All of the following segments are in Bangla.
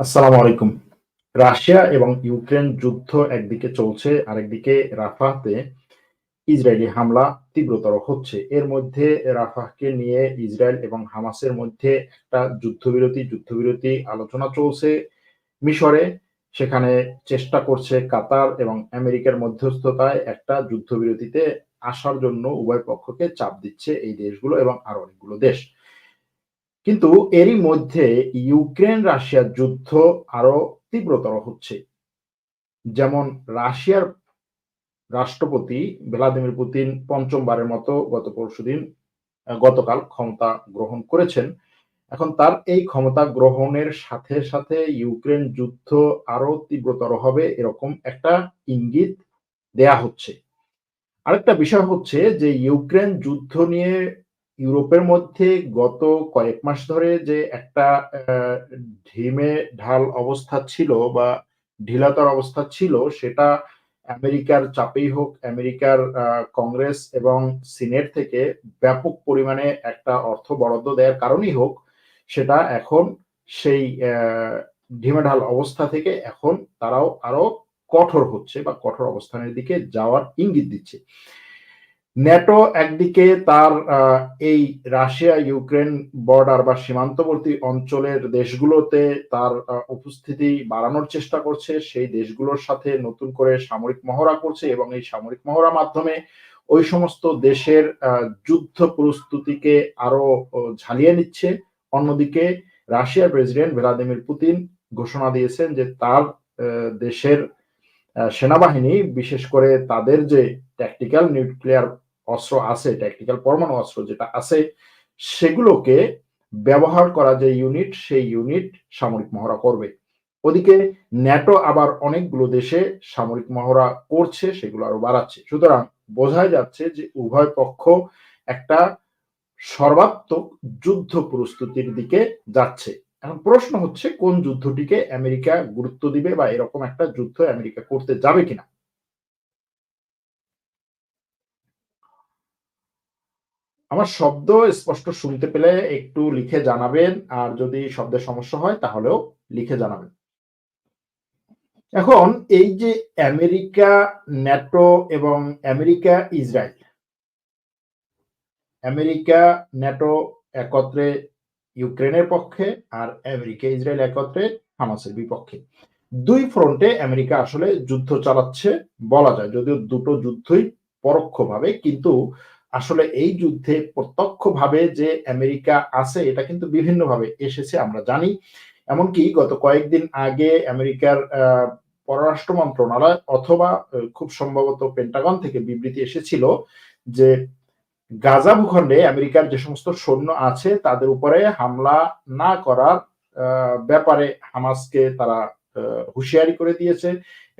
আসসালামু আলাইকুম। রাশিয়া এবং ইউক্রেন যুদ্ধ একদিকে চলছে, আরেকদিকে রাফাতে ইসরায়েলি হামলা তীব্রতর হচ্ছে। এর মধ্যে রাফাহকে নিয়ে ইসরায়েল এবং হামাসের মধ্যে একটা যুদ্ধবিরতি যুদ্ধবিরতি আলোচনা চলছে মিশরে। সেখানে চেষ্টা করছে কাতার এবং আমেরিকার মধ্যস্থতায় একটা যুদ্ধবিরতিতে আসার জন্য উভয় পক্ষকে চাপ দিচ্ছে এই দেশগুলো এবং আরও অনেকগুলো দেশ। কিন্তু এরই মধ্যে ইউক্রেন রাশিয়ার যুদ্ধ আরও তীব্রতর হচ্ছে। যেমন রাশিয়ার রাষ্ট্রপতি ভ্লাদিমির পুতিন পঞ্চমবারের মতো গত পরশুদিন গতকাল ক্ষমতা গ্রহণ করেছেন। এখন তার এই ক্ষমতা গ্রহণের সাথে সাথে ইউক্রেন যুদ্ধ আরও তীব্রতর হবে এরকম একটা ইঙ্গিত দেয়া হচ্ছে। আরেকটা বিষয় হচ্ছে যে ইউক্রেন যুদ্ধ নিয়ে ইউরোপের মধ্যে গত কয়েক মাস ধরে যে একটা ঢিমে ঢাল অবস্থা ছিল বা ঢিলাতর অবস্থা ছিল, সেটা আমেরিকার চাপেই হোক, আমেরিকার কংগ্রেস এবং সিনেট থেকে ব্যাপক পরিমাণে একটা অর্থ বরাদ্দ দেওয়ার কারণেই হোক, সেটা এখন সেই ঢিমেঢাল অবস্থা থেকে এখন তারাও আরও কঠোর হচ্ছে বা কঠোর অবস্থানের দিকে যাওয়ার ইঙ্গিত দিচ্ছে। ন্যাটো একদিকে তার এই রাশিয়া, ইউক্রেন বর্ডার বা সীমান্তবর্তী অঞ্চলের দেশগুলোতে তার উপস্থিতি বাড়ানোর চেষ্টা করছে। সেই দেশগুলোর সাথে নতুন করে সামরিক মহড়া করছে এবং এই সামরিক মহড়া মাধ্যমে ওই সমস্ত দেশের যুদ্ধ প্রস্তুতিকে আরও ঝালিয়ে নিচ্ছে। অন্যদিকে রাশিয়ার প্রেসিডেন্ট ভ্লাদিমির পুতিন ঘোষণা দিয়েছেন যে তার দেশের সেনাবাহিনী, বিশেষ করে তাদের যে ট্যাকটিক্যাল নিউক্লিয়ার অস্ত্র আছে ট্যাকটিক্যাল পরমাণু অস্ত্র যেটা আছে, সেগুলোকে ব্যবহার করা যে ইউনিট সেই ইউনিট সামরিক মহড়া করবে। ওদিকে ন্যাটো আবার অনেকগুলো দেশে সামরিক মহড়া করছে, সেগুলো আরও বাড়াচ্ছে। সুতরাং বোঝাই যাচ্ছে যে উভয় পক্ষ একটা সর্বাত্মক যুদ্ধ প্রস্তুতির দিকে যাচ্ছে। এখন প্রশ্ন হচ্ছে, কোন যুদ্ধটিকে আমেরিকা গুরুত্ব দিবে বা এরকম একটা যুদ্ধ আমেরিকা করতে যাবে কিনা? আমার শব্দ স্পষ্ট শুনতে পেলে একটু লিখে জানাবেন, আর যদি শব্দের সমস্যা হয় তাহলেও লিখে জানাবেন। এখন এই যে আমেরিকা, ন্যাটো এবং আমেরিকা, ইসরায়েল। আমেরিকা, ন্যাটো একত্রে ইউক্রেনের পক্ষে আর আমেরিকা, ইসরায়েল একত্রে হামাসের বিপক্ষে। দুই ফ্রন্টে আমেরিকা আসলে যুদ্ধ চালাচ্ছে বলা যায়, যদিও দুটো যুদ্ধই পরোক্ষভাবে, কিন্তু আসলে এই যুদ্ধে প্রত্যক্ষভাবে যে আমেরিকা আছে, এটা কিন্তু বিভিন্নভাবে এসেছে, আমরা জানি। এমনকি গত কয়েকদিন আগে আমেরিকার পররাষ্ট্র মন্ত্রণালয় অথবা খুব সম্ভবত পেন্টাগন থেকে বিবৃতি এসেছিল যে গাজা ভূখণ্ডে আমেরিকার যে সমস্ত সৈন্য আছে, তাদের উপরে হামলা না করার ব্যাপারে হামাসকে তারা হুঁশিয়ারি করে দিয়েছে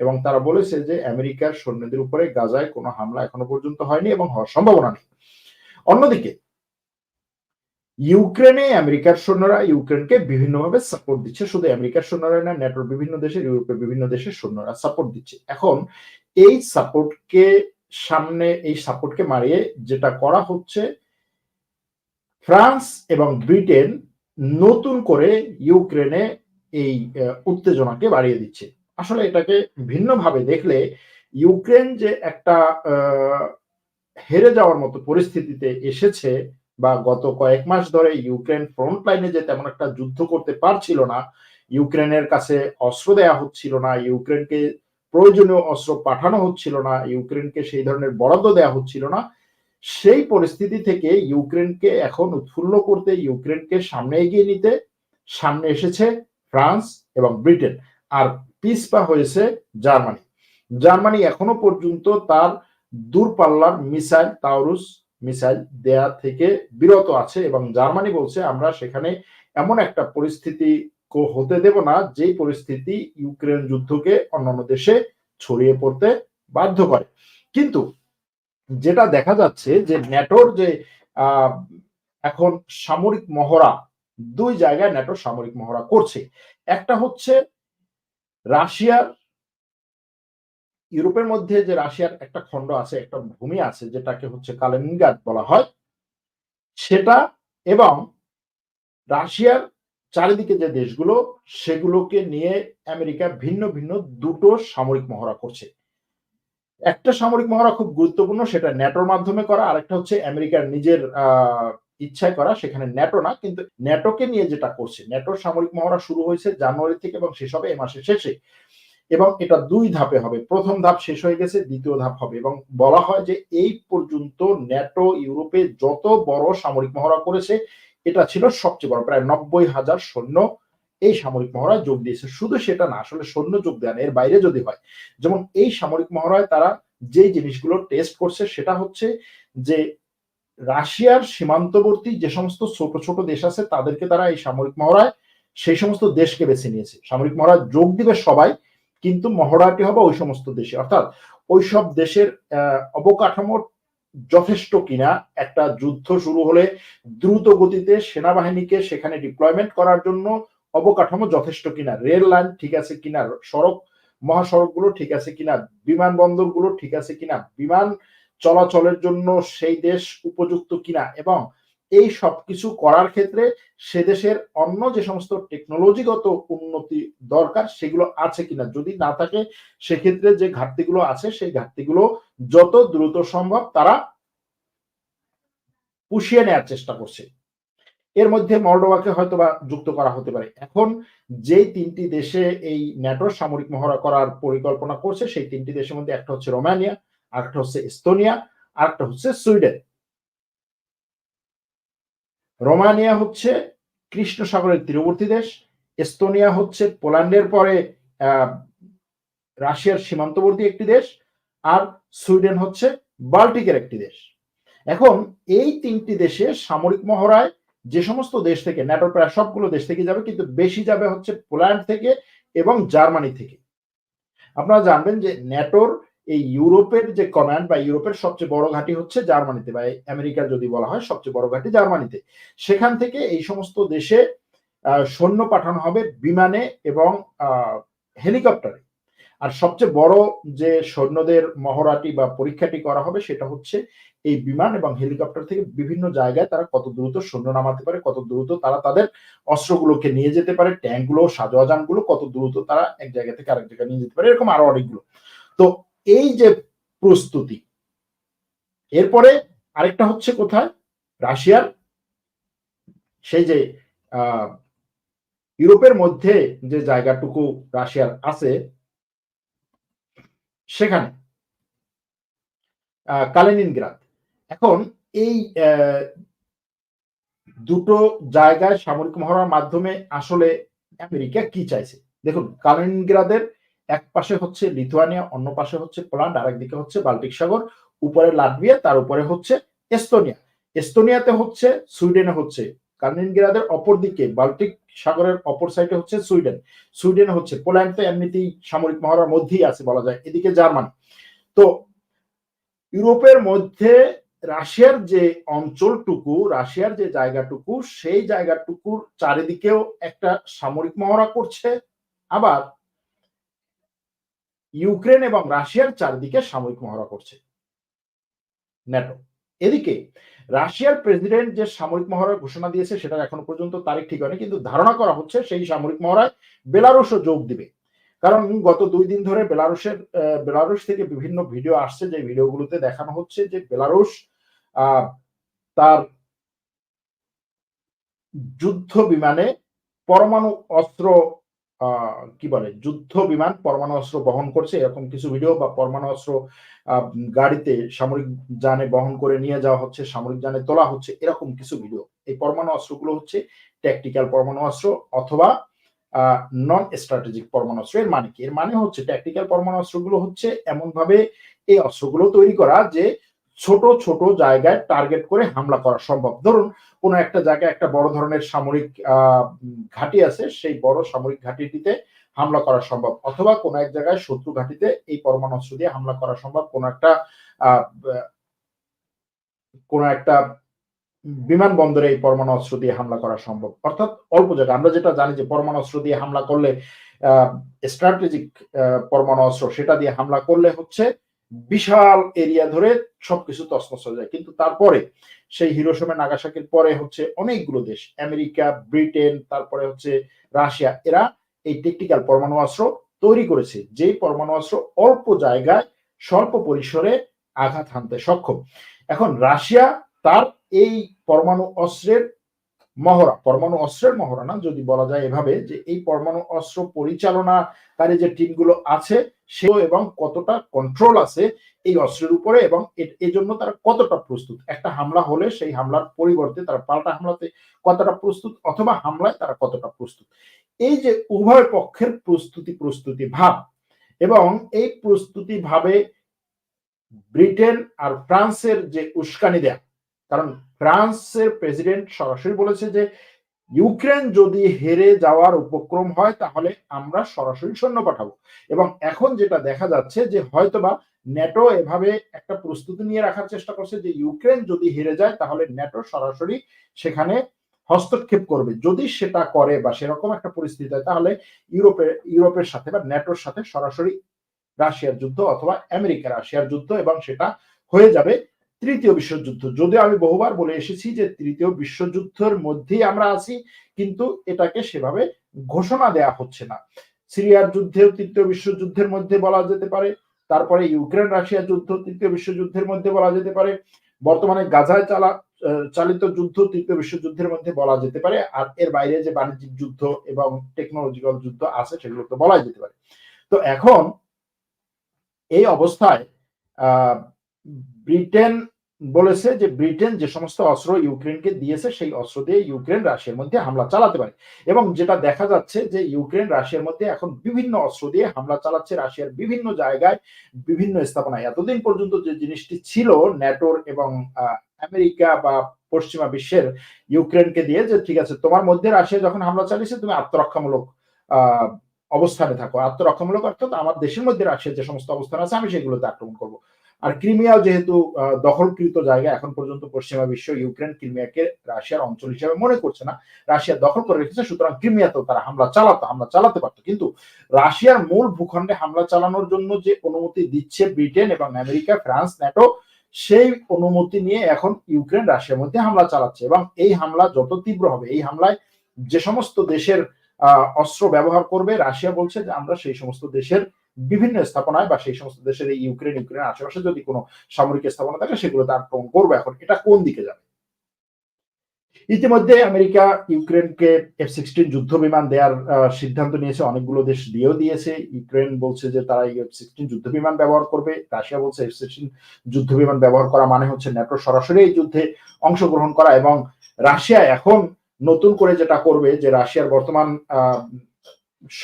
এবং তারা বলেছে যে আমেরিকার সৈন্যদের উপরে গাজায় কোনো হামলা এখনও পর্যন্ত হয়নি এবং হওয়ার সম্ভাবনা নেই। অন্যদিকে, ইউক্রেনে আমেরিকার সৈন্যরা ইউক্রেনকে বিভিন্নভাবে সাপোর্ট দিচ্ছে। শুধু আমেরিকার সৈন্যরা না নেটোর বিভিন্ন দেশের, ইউরোপের বিভিন্ন দেশের সৈন্যরা সাপোর্ট দিচ্ছে। এখন এই সাপোর্টকে সামনে, এই সাপোর্টকে মারিয়ে যেটা করা হচ্ছে, ফ্রান্স এবং ব্রিটেন নতুন করে ইউক্রেনে এই উত্তেজনাকে বাড়িয়ে দিচ্ছে। আসলে এটাকে ভিন্নভাবে দেখলে ইউক্রেন যে একটা হেরে যাওয়ার মতো পরিস্থিতিতে এসেছে বা গত কয়েক মাস ধরে ইউক্রেন ফ্রন্ট লাইনে যে তেমন একটা যুদ্ধ করতে পারছিল না, ইউক্রেনের কাছে অস্ত্র দেয়া হচ্ছিল না, ইউক্রেনকে প্রয়োজনীয় অস্ত্র পাঠানো হচ্ছিল না, ইউক্রেনকে সেই ধরনের বরাদ্দ দেওয়া হচ্ছিল না, সেই পরিস্থিতি থেকে ইউক্রেনকে এখন উৎফুল্ল করতে, ইউক্রেনকে সামনে এগিয়ে নিতে সামনে এসেছে ফ্রান্স এবং ব্রিটেন। আর পিসপা হয়েছে জার্মানি। জার্মানি এখনও পর্যন্ত তার দূরপাল্লার মিসাইল তাওরুস মিসাইল দেয়া থেকে বিরত আছে এবং জার্মানি বলছে, আমরা সেখানে এমন একটা পরিস্থিতি হতে দেব না যে পরিস্থিতি ইউক্রেন যুদ্ধকে অন্যান্য দেশে ছড়িয়ে পড়তে বাধ্য করে। কিন্তু যেটা দেখা যাচ্ছে যে ন্যাটোর যে এখন সামরিক মহড়া, দুই জায়গায় ন্যাটো সামরিক মহড়া করছে। একটা হচ্ছে রাশিয়ার ইউরোপের মধ্যে যে রাশিয়ার একটা খণ্ড আছে, একটা ভূমি আছে, যেটাকে হচ্ছে কালেনিনগ্রাদ বলা হয়, সেটা এবং রাশিয়ার চারিদিকে যে দেশগুলো, সেগুলোকে নিয়ে আমেরিকা ভিন্ন ভিন্ন দুটো সামরিক মহড়া করছে। একটা সামরিক মহড়া খুব গুরুত্বপূর্ণ, সেটা ন্যাটোর মাধ্যমে করা, আরেকটা হচ্ছে আমেরিকার নিজের ইচ্ছায় করা, সেখানে ন্যাটো না, কিন্তু ন্যাটোকে নিয়ে যেটা করছে। ন্যাটোর সামরিক মহড়া শুরু হয়েছে জানুয়ারি থেকে এবং শেষ হবে এই মাসের শেষে। এবং এটা দুই ধাপে হবে। প্রথম ধাপ শেষ হয়ে গেছে, দ্বিতীয় ধাপ হবে এবং বলা হয় যে এই পর্যন্ত ন্যাটো ইউরোপে যত বড় সামরিক মহড়া করেছে, এটা ছিল সবচেয়ে বড়, প্রায় নব্বই হাজার সৈন্য এই সামরিক মহড়ায় যোগ দিয়েছে। শুধু সেটা না, আসলে সৈন্য যোগ দেন এর বাইরে যদি হয়। যেমন এই সামরিক মহড়ায় তারা যে জিনিসগুলো টেস্ট করছে, সেটা হচ্ছে যে রাশিয়ার সীমান্তবর্তী যে সমস্ত ছোট ছোট দেশ আছে, তাদেরকে তারা এই সামরিক মহড়ায় সেই সমস্ত দেশকে বেছে নিয়েছে। সামরিক মহড়ায় যোগ দিবে সবাই কিন্তু মহড়াটি হবে ওই সমস্ত দেশে। অর্থাৎ ওই সব দেশের অবকাঠামো যথেষ্ট কিনা, একটা যুদ্ধ শুরু হলে দ্রুত গতিতে সেনাবাহিনীকে সেখানে ডিপ্লয়মেন্ট করার জন্য অবকাঠামো যথেষ্ট কিনা রেল লাইন ঠিক আছে কিনা, সড়ক, মহাসড়কগুলো ঠিক আছে কিনা, বিমানবন্দরগুলো ঠিক আছে কিনা, বিমান চলাচলের জন্য সেই দেশ উপযুক্ত কিনা এবং এই সব কিছু করার ক্ষেত্রে সে দেশের অন্য যে সমস্ত টেকনোলজিগত উন্নতি দরকার সেগুলো আছে কিনা? যদি না থাকে, সেক্ষেত্রে যে ঘাটতিগুলো আছে, সেই ঘাটতিগুলো যত দ্রুত সম্ভব তারা পুষিয়ে নেওয়ার চেষ্টা করছে। এর মধ্যে মলডোভাকে হয়তো বা যুক্ত করা হতে পারে। এখন যেই তিনটি দেশে এই ন্যাটোর সামরিক মহড়া করার পরিকল্পনা করছে, সেই তিনটি দেশের মধ্যে একটা হচ্ছে রোমানিয়া, আরেকটা হচ্ছে এস্তোনিয়া, আরেকটা হচ্ছে সুইডেন। রোমানিয়া হচ্ছে কৃষ্ণ সাগরের তীরবর্তী দেশ, এস্তোনিয়া হচ্ছে পোল্যান্ডের পরে রাশিয়ার সীমান্তবর্তী একটি দেশ, আর সুইডেন হচ্ছে বাল্টিকের একটি দেশ। এখন এই তিনটি দেশে সামরিক মহড়ায় যে সমস্ত দেশ থেকে ন্যাটোর প্রায় সবগুলো দেশ থেকে যাবে, কিন্তু বেশি যাবে হচ্ছে পোল্যান্ড থেকে এবং জার্মানি থেকে। আপনারা জানবেন যে ন্যাটোর এই ইউরোপের যে কমান্ড বা ইউরোপের সবচেয়ে বড় ঘাঁটি হচ্ছে জার্মানিতে বা আমেরিকার যদি বলা হয় সবচেয়ে বড় ঘাঁটি জার্মানিতে। সেখান থেকে এই সমস্ত দেশে সৈন্য পাঠানো হবে বিমানে এবং হেলিকপ্টারে। আর সবচেয়ে বড় যে সৈন্যদের মহড়াটি বা পরীক্ষাটি করা হবে সেটা হচ্ছে এই বিমান এবং হেলিকপ্টার থেকে বিভিন্ন জায়গায় তারা কত দ্রুত সৈন্য নামাতে পারে, কত দ্রুত তারা তাদের অস্ত্রগুলোকে নিয়ে যেতে পারে, ট্যাঙ্কগুলো, সাজোয়াজানগুলো কত দ্রুত তারা এক জায়গা থেকে আরেক জায়গায় নিয়ে যেতে পারে, এরকম আরও অনেকগুলো। তো এই যে প্রস্তুতি, এরপরে আরেকটা হচ্ছে কোথায়? রাশিয়ার সেই যে ইউরোপের মধ্যে যে জায়গাটুকু রাশিয়ার আছে, সেখানে কালেনিনগ্রাদ। এখন এই দুটো জায়গায় সামরিক মহড়ার মাধ্যমে আসলে আমেরিকা কি চাইছে? দেখুন, কালেনিনগ্রাদের এক পাশে হচ্ছে লিথুয়ানিয়া, অন্য পাশে হচ্ছে পোল্যান্ড আর একদিকে হচ্ছে বাল্টিক সাগর, উপরে লাটভিয়া, তার উপরে হচ্ছে এস্তোনিয়া। এস্তোনিয়াতে হচ্ছে সুইডেনে হচ্ছে কালিনগ্রাদের অপর দিকে, বাল্টিক সাগরের অপর সাইডে হচ্ছে সুইডেন। সুইডেন হচ্ছে পোল্যান্ড তো এমনিতেই সামরিক মহড়ার মধ্যেই আছে বলা যায়, এদিকে জার্মানি। তো ইউরোপের মধ্যে রাশিয়ার যে অঞ্চলটুকু, রাশিয়ার যে জায়গাটুকু, সেই জায়গাটুকুর চারিদিকেও একটা সামরিক মহড়া করছে। আবার ইউক্রেন এবং রাশিয়ার চারদিকে সামরিক মহড়া করছে। ন্যাটো। এদিকে রাশিয়ার প্রেসিডেন্ট যে সামরিক মহড়ার ঘোষণা দিয়েছে সেটা এখনও পর্যন্ত তারিখ ঠিক হয়নি, কিন্তু ধারণা করা হচ্ছে সেই সামরিক মহড়ায় বেলারুশও যোগ দিবে। কারণ গত দুই দিন ধরে বেলারুশের বেলারুশ থেকে বিভিন্ন ভিডিও আসছে, যে ভিডিওগুলোতে দেখানো হচ্ছে যে বেলারুশ তার যুদ্ধ বিমানে পরমাণু অস্ত্র কি বলে, যুদ্ধ বিমান পরমাণু অস্ত্র বহন করছে। এরকম কিছু ভিডিও বা পরমাণু অস্ত্র গাড়িতে সামরিক যানে বহন করে নিয়ে যাওয়া হচ্ছে, সামরিক যানে তোলা হচ্ছে, এরকম কিছু ভিডিও এই পরমাণু অস্ত্রগুলো হচ্ছে ট্যাকটিক্যাল পরমাণু অস্ত্র অথবা নন স্ট্র্যাটেজিক পরমাণু অস্ত্র। এর মানে কি? এর মানে হচ্ছে ট্যাকটিক্যাল পরমাণু অস্ত্রগুলো হচ্ছে এমন ভাবে এই অস্ত্রগুলো তৈরি করা যে ছোট ছোট জায়গায় টার্গেট করে হামলা করা সম্ভব। ধরুন, কোন একটা জায়গায় একটা বড় ধরনের সামরিক ঘাঁটি আছে, সেই বড় সামরিক ঘাঁটিটিতে হামলা করা সম্ভব। অথবা কোন এক জায়গায় শত্রু ঘাঁটিতে এই পরমাণু অস্ত্র দিয়ে হামলা করা সম্ভব। কোন একটা কোন একটা বিমানবন্দরে এই পরমাণু অস্ত্র দিয়ে হামলা করা সম্ভব। অর্থাৎ অল্প জায়গা। আমরা যেটা জানি যে পরমাণু অস্ত্র দিয়ে হামলা করলে স্ট্র্যাটেজিক পরমাণু অস্ত্র সেটা দিয়ে হামলা করলে হচ্ছে বিশাল এরিয়া ধরে সবকিছু তসমস হয়ে যায়। কিন্তু তারপরে সেই হিরোসমে নাগাসাকির পরে হচ্ছে অনেকগুলো দেশ, আমেরিকা, ব্রিটেন, তারপরে হচ্ছে রাশিয়া, এরা এই টেকনিক্যাল পরমাণু অস্ত্র তৈরি করেছে, যেই পরমাণু অস্ত্র অল্প জায়গায়, স্বল্প পরিসরে আঘাত হানতে সক্ষম। এখন রাশিয়া তার এই পরমাণু অস্ত্রের মহড়া, পরমাণু অস্ত্রের মহড়া না? যদি বলা যায় এভাবে যে এই পরমাণু অস্ত্র পরিচালনাকারী যে টিমগুলো আছে সে এবং কতটা কন্ট্রোল আছে এই অস্ত্রের উপরে এবং এই জন্য তারা কতটা প্রস্তুত? একটা হামলা হলে সেই হামলার পরিবর্তে তারা পাল্টা হামলাতে কতটা প্রস্তুত অথবা হামলায় তারা কতটা প্রস্তুত? এই যে উভয় পক্ষের প্রস্তুতি প্রস্তুতি ভাব এবং এই প্রস্তুতি ভাবে ব্রিটেন আর ফ্রান্সের যে উস্কানি দেয়া, কারণ ফ্রান্সের প্রেসিডেন্ট সরাসরি বলেছে যে, ইউক্রেন যদি হেরে যাওয়ার উপক্রম হয়, তাহলে আমরা সরাসরি সৈন্য পাঠাবো। এবং এখন যেটা দেখা যাচ্ছে যে, হয়তোবা ন্যাটো এভাবে একটা প্রস্তুতি নিয়ে রাখার চেষ্টা করছে যে, ইউক্রেন যদি হেরে যায়, তাহলে ন্যাটো সরাসরি সেখানে হস্তক্ষেপ করবে। যদি সেটা করে বা সেরকম একটা পরিস্থিতি হয়, তাহলে ইউরোপের ইউরোপের সাথে বা ন্যাটোর সাথে সরাসরি রাশিয়ার যুদ্ধ অথবা আমেরিকা রাশিয়ার যুদ্ধ এবং সেটা হয়ে যাবে। তৃতীয় বিশ্বযুদ্ধ। যদিও আমি বহুবার বলে এসেছি যে তৃতীয় বিশ্বযুদ্ধের মধ্যেই আমরা আছি, কিন্তু এটাকে সেভাবে ঘোষণা দেয়া হচ্ছে না। সিরিয়ার যুদ্ধেও তৃতীয় বিশ্বযুদ্ধের মধ্যে বলা যেতে পারে, তারপরে ইউক্রেন রাশিয়া যুদ্ধ তৃতীয় বিশ্বযুদ্ধের মধ্যে বলা যেতে পারে, বর্তমানে গাজায় চালা চালিত যুদ্ধ তৃতীয় বিশ্বযুদ্ধের মধ্যে বলা যেতে পারে, আর এর বাইরে যে বাণিজ্যিক যুদ্ধ এবং টেকনোলজিক্যাল যুদ্ধ আছে, সেগুলো তো বলাই যেতে পারে। তো এখন এই অবস্থায় ব্রিটেন বলেছে যে ব্রিটেন যে সমস্ত অস্ত্র ইউক্রেনকে দিয়েছে, সেই অস্ত্র দিয়ে ইউক্রেন রাশিয়ার মধ্যে হামলা চালাতে পারে। এবং যেটা দেখা যাচ্ছে যে ইউক্রেন রাশিয়ার মধ্যে এখন বিভিন্ন অস্ত্র দিয়ে হামলা চালাচ্ছে রাশিয়ার বিভিন্ন জায়গায়, বিভিন্ন স্থাপনায়। এতদিন পর্যন্ত যে জিনিসটি ছিল ন্যাটোর এবং আমেরিকা বা পশ্চিমা বিশ্বের ইউক্রেনকে দিয়ে যে, ঠিক আছে, তোমার মধ্যে রাশিয়া যখন হামলা চালিয়েছে, তুমি আত্মরক্ষামূলক অবস্থানে থাকো। আত্মরক্ষামূলক অর্থাৎ আমার দেশের মধ্যে রাশিয়ার যে সমস্ত অবস্থান আছে, আমি সেগুলোতে আক্রমণ করব। আর ক্রিমিয়াও যেহেতু দখলকৃত জায়গা এখন পর্যন্ত পশ্চিমা বিশ্ব, ইউক্রেন, ক্রিমিয়াকে রাশিয়ার অঞ্চল হিসেবে মনে করছে না। রাশিয়া দখল করে রেখেছে, সুতরাং ক্রিমিয়াতেও তারা হামলা চালাতো, হামলা চালাতে পারতো। কিন্তু রাশিয়ার মূল ভূখণ্ডে হামলা চালানোর জন্য যে অনুমতি দিচ্ছে ব্রিটেন এবং আমেরিকা, ফ্রান্স, ন্যাটো, সেই অনুমতি নিয়ে এখন ইউক্রেন রাশিয়ার মধ্যে হামলা চালাচ্ছে এবং এই হামলা যত তীব্র হবে, এই হামলায় যে সমস্ত দেশের অস্ত্র ব্যবহার করবে, রাশিয়া বলছে যে আমরা সেই সমস্ত দেশের বিভিন্ন স্থাপনায় বা সেই সমস্ত দেশের এই ইউক্রেন ইউক্রেনের আশেপাশে যদি কোনো সামরিক স্থাপনা থাকে সেগুলোতে আক্রমণ করবে এখন। এটা কোন দিকে যাবে? ইতিমধ্যে আমেরিকা ইউক্রেনকে এফ সিক্সটিন যুদ্ধ বিমান দেওয়ার সিদ্ধান্ত নিয়েছে। অনেকগুলো দেশ দিয়েও দিয়েছে। ইউক্রেন বলছে যে তারা এফ সিক্সটিন যুদ্ধ বিমান ব্যবহার করবে। রাশিয়া বলছে এফ সিক্সটিন যুদ্ধ বিমান ব্যবহার করা মানে হচ্ছে ন্যাটো সরাসরি এই যুদ্ধে অংশগ্রহণ করা এবং রাশিয়া এখন নতুন করে যেটা করবে যে রাশিয়ার বর্তমান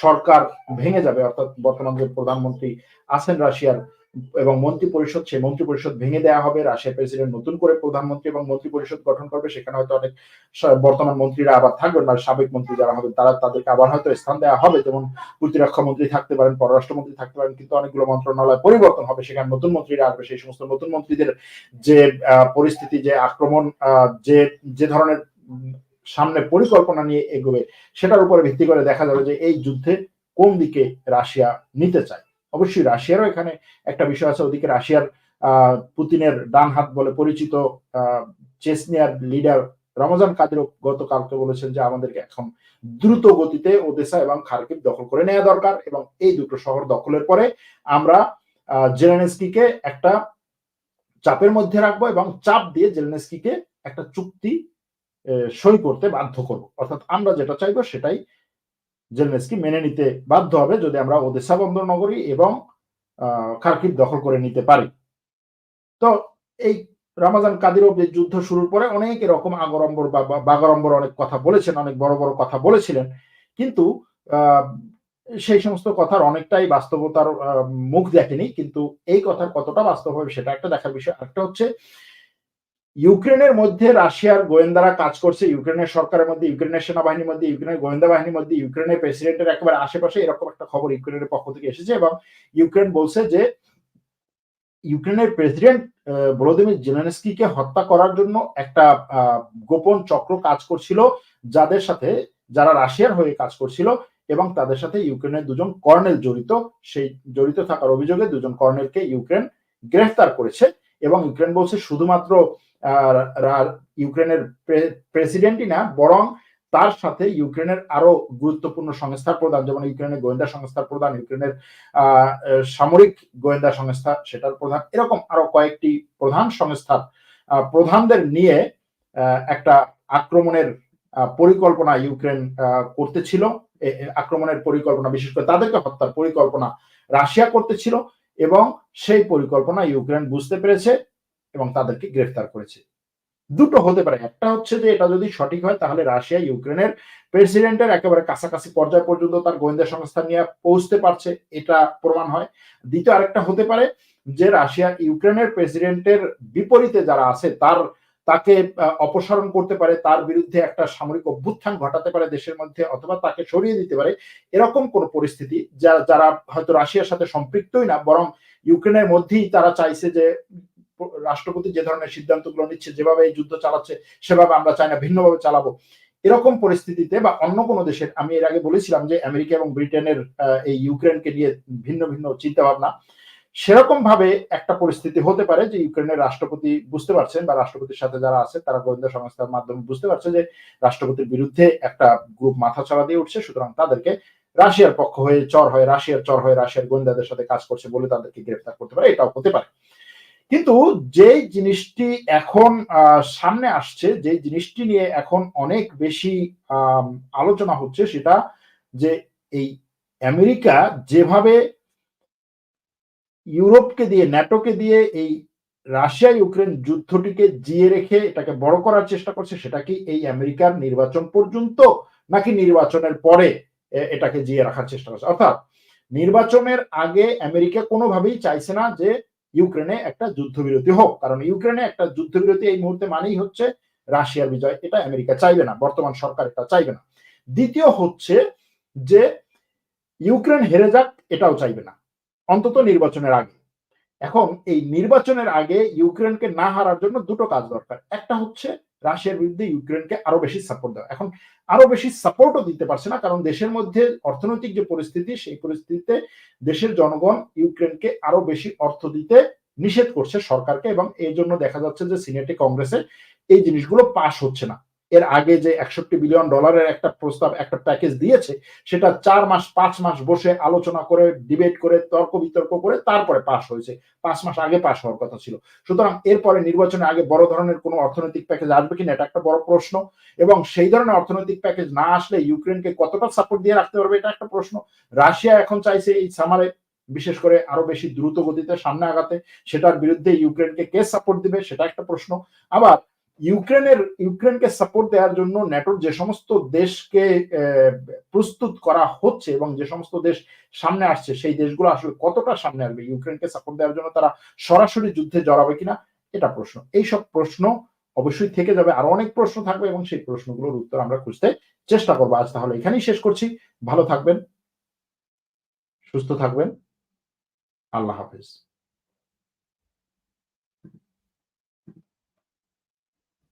সরকার ভেঙে যাবে, অর্থাৎ বর্তমান যে প্রধানমন্ত্রী আছেন রাশিয়ার এবং মন্ত্রী পরিষদ সেই মন্ত্রী পরিষদ ভেঙে দেওয়া হবে, রাশিয়ার প্রেসিডেন্ট নতুন করে প্রধানমন্ত্রী এবং মন্ত্রী পরিষদ গঠন করবে, সেখানে হয়তো অনেক বর্তমান মন্ত্রীরা আবার থাকবেন বা সাবেক মন্ত্রী যারা হবে তারা তাদেরকে আবার হয়তো স্থান দেওয়া হবে, যেমন প্রতিরক্ষা মন্ত্রী থাকতে পারেন পররাষ্ট্রমন্ত্রী থাকতে পারেন, কিন্তু অনেকগুলো মন্ত্রণালয় পরিবর্তন হবে, সেখানে নতুন মন্ত্রীরা আসবে, সেই সমস্ত নতুন মন্ত্রীদের যে পরিস্থিতি, যে আক্রমণ যে যে ধরনের সামনে পরিকল্পনা নিয়ে এগোবে, সেটার উপরে ভিত্তি করে দেখা যাবে যে এই যুদ্ধে কোন দিকে রাশিয়া নিতে চায়। অবশ্যই রাশিয়ারও এখানে একটা বিষয় আছে, ওদিকে রাশিয়ার পুতিনের ডান হাত বলে পরিচিত চেসনিয়ার লিডার রমজান কাদিরও গতকালকে বলেছেন যে আমাদেরকে এখন দ্রুত গতিতে ওদেসা এবং খার্কিব দখল করে নেওয়া দরকার এবং এই দুটো শহর দখলের পরে আমরা জেলেনস্কিকে একটা চাপের মধ্যে রাখব এবং চাপ দিয়ে জেলেনস্কিকে একটা চুক্তি সই করতে বাধ্য করব। অর্থাৎ আমরা যেটা চাইব সেটাই জেলনেসকি মেনে নিতে বাধ্য হবে যদি আমরা ওদেশা বন্দর নগরী এবং খার্কিব দখল করে নিতে পারি। তো এই রামাজান কাদিরব যে যুদ্ধ শুরুর পরে অনেক এরকম আগরম্বর বা বাগরম্বর অনেক কথা বলেছেন, অনেক বড় বড় কথা বলেছিলেন। কিন্তু সেই সমস্ত কথার অনেকটাই বাস্তবতার মুখ দেখেনি। কিন্তু এই কথার কতটা বাস্তব হবে সেটা একটা দেখার বিষয়। একটা হচ্ছে ইউক্রেনের মধ্যে রাশিয়ার গোয়েন্দারা কাজ করছে। ইউক্রেনের সরকারের মধ্যে, ইউক্রেনের সেনাবাহিনীর মধ্যে, ইউক্রেনের গোয়েন্দা বাহিনীর মধ্যে, ইউক্রেনের প্রেসিডেন্টের একেবারে আশেপাশে এরকম একটা খবর ইউক্রেনের পক্ষ থেকে এসেছে এবং ইউক্রেন বলছে যে, ইউক্রেনের প্রেসিডেন্ট ভলোদিমির জেলেনস্কিকে হত্যা করার জন্য একটা গোপন চক্র কাজ করছিল, যাদের সাথে, যারা রাশিয়ার হয়ে কাজ করছিল এবং তাদের সাথে ইউক্রেনের দুজন কর্নেল জড়িত। সেই জড়িত থাকার অভিযোগে দুজন কর্নেলকে ইউক্রেন গ্রেফতার করেছে এবং ইউক্রেন বলছে শুধুমাত্র ইউক্রেনের প্রেসিডেন্টই না, বরং তার সাথে ইউক্রেনের আরও গুরুত্বপূর্ণ সংস্থার প্রধান, যেমন ইউক্রেনের গোয়েন্দা সংস্থার প্রধান, ইউক্রেনের সামরিক গোয়েন্দা সংস্থা সেটার প্রধান, এরকম আরও কয়েকটি প্রধান সংস্থার প্রধানদের নিয়ে একটা আক্রমণের পরিকল্পনা ইউক্রেন করতেছিল। আক্রমণের পরিকল্পনা, বিশেষ করে তাদেরকে হত্যার পরিকল্পনা রাশিয়া করতেছিল এবং সেই পরিকল্পনা ইউক্রেন বুঝতে পেরেছে। এবং তাদেরকে গ্রেফতার করেছে। দুটো হতে পারে। একটা হচ্ছে যে, এটা যদি সঠিক হয়, তাহলে রাশিয়া, ইউক্রেনের প্রেসিডেন্টের একেবারে কাছাকাছি পর্যায় পর্যন্ত তার গোয়েন্দা সংস্থা নিয়ে পৌঁছতে পারছে, এটা প্রমাণ হয়। দ্বিতীয় আরেকটা হতে পারে যে, রাশিয়া, ইউক্রেনের প্রেসিডেন্টের বিপরীতে যারা আছে, তার, তাকে অপসারণ করতে পারে, তার বিরুদ্ধে একটা সামরিক অভ্যুত্থান ঘটাতে পারে দেশের মধ্যে, অথবা তাকে সরিয়ে দিতে পারে, এরকম কোন পরিস্থিতি যারা হয়তো রাশিয়ার সাথে সম্পৃক্তই না, বরং ইউক্রেনের মধ্যেই তারা চাইছে যে রাষ্ট্রপতি যে ধরনের সিদ্ধান্তগুলো নিচ্ছে, যেভাবে এই যুদ্ধ চালাচ্ছে, সেভাবে আমরা চাই না, ভিন্নভাবে চালাবো। এরকম পরিস্থিতিতে বা অন্য কোনো দেশের, আমি এর আগে বলেছিলাম যে আমেরিকা এবং ব্রিটেনের এই ইউক্রেনকে নিয়ে ভিন্ন ভিন্ন চিন্তা ভাবনা সেরকম ভাবে একটা পরিস্থিতি হতে পারে যে ইউক্রেনের রাষ্ট্রপতি বুঝতে পারছেন বা রাষ্ট্রপতির সাথে যারা আছে, তারা গোয়েন্দা সংস্থার মাধ্যমে বুঝতে পারছে যে রাষ্ট্রপতির বিরুদ্ধে একটা গ্রুপ মাথা চড়া দিয়ে উঠছে, সুতরাং তাদেরকে রাশিয়ার পক্ষ হয়ে চর হয়ে, রাশিয়ার চর হয়ে রাশিয়ার গোয়েন্দাদের সাথে কাজ করছে বলে তাদেরকে গ্রেফতার করতে পারে, এটাও হতে পারে। কিন্তু যে জিনিসটি এখন সামনে আসছে যে জিনিসটি নিয়ে এখন অনেক বেশি আলোচনা হচ্ছে সেটা যে এই আমেরিকা যেভাবে ইউরোপকে দিয়ে, ন্যাটোকে দিয়ে এই রাশিয়া ইউক্রেন যুদ্ধটিকে জিয়ে রেখে এটাকে বড় করার চেষ্টা করছে, সেটা কি এই আমেরিকার নির্বাচন পর্যন্ত নাকি নির্বাচনের পরে এটাকে জিয়ে রাখার চেষ্টা করছে? অর্থাৎ নির্বাচনের আগে আমেরিকা কোনোভাবেই চাইছে না যে ইউক্রেনে একটা যুদ্ধবিরতি হোক। কারণ ইউক্রেনে একটা যুদ্ধবিরতি এই মুহূর্তে মানেই হচ্ছে রাশিয়ার বিজয়। এটা আমেরিকা চাইবে না, বর্তমান সরকার এটা চাইবে না। দ্বিতীয় হচ্ছে যে ইউক্রেন হেরে যাক, এটাও চাইবে না। অন্তত নির্বাচনের আগে। এখন এই নির্বাচনের আগে ইউক্রেনকে না হারার জন্য দুটো কাজ দরকার। একটা হচ্ছে রাশিয়ার বিরুদ্ধে ইউক্রেনকে আরও বেশি সাপোর্ট দেওয়া। এখন আরও বেশি সাপোর্টও দিতে পারছে না, কারণ দেশের মধ্যে অর্থনৈতিক যে পরিস্থিতি, সেই পরিস্থিতিতে দেশের জনগণ ইউক্রেনকে আরও বেশি অর্থ দিতে নিষেধ করছে সরকারকে এবং এই জন্য দেখা যাচ্ছে যে সিনেটে কংগ্রেসে এই জিনিসগুলো পাশ হচ্ছে না। এর আগে যে একষট্টি বিলিয়ন ডলারের একটা প্রস্তাব, একটা প্যাকেজ দিয়েছে, সেটা চার মাস, পাঁচ মাস বসে আলোচনা করে ডিবেট করে, তর্ক বিতর্ক করে তারপরে পাশ হয়েছে। পাঁচ মাস আগে পাশ হওয়ার কথা ছিল। সুতরাং এরপরে নির্বাচনের আগে বড় ধরনের কোনো অর্থনৈতিক প্যাকেজ আসবে কিনা, এটা একটা বড় প্রশ্ন। এবং সেই ধরনের অর্থনৈতিক প্যাকেজ না আসলে ইউক্রেনকে কতটা সাপোর্ট দিয়ে রাখতে পারবে, এটা একটা প্রশ্ন। রাশিয়া এখন চাইছে এই সামারে বিশেষ করে আরও বেশি দ্রুত গতিতে সামনে আগাতে। সেটার বিরুদ্ধে ইউক্রেনকে কে সাপোর্ট দিবে, সেটা একটা প্রশ্ন। আবার ইউক্রেনের, ইউক্রেনকে সাপোর্ট দেওয়ার জন্য ন্যাটোর যে সমস্ত দেশকে প্রস্তুত করা হচ্ছে এবং যে সমস্ত দেশ সামনে আসছে, সেই দেশগুলো আসলে কতটা সামনে আসবে? ইউক্রেনকে সাপোর্ট দেওয়ার জন্য তারা সরাসরি যুদ্ধে জড়াবে কিনা? এটা প্রশ্ন। এইসব প্রশ্ন অবশ্যই থেকে যাবে। আরও অনেক প্রশ্ন থাকবে এবং সেই প্রশ্নগুলোর উত্তর আমরা খুঁজতে চেষ্টা করব। আজ তাহলে এখানেই শেষ করছি। ভালো থাকবেন, সুস্থ থাকবেন। আল্লাহ হাফিজ।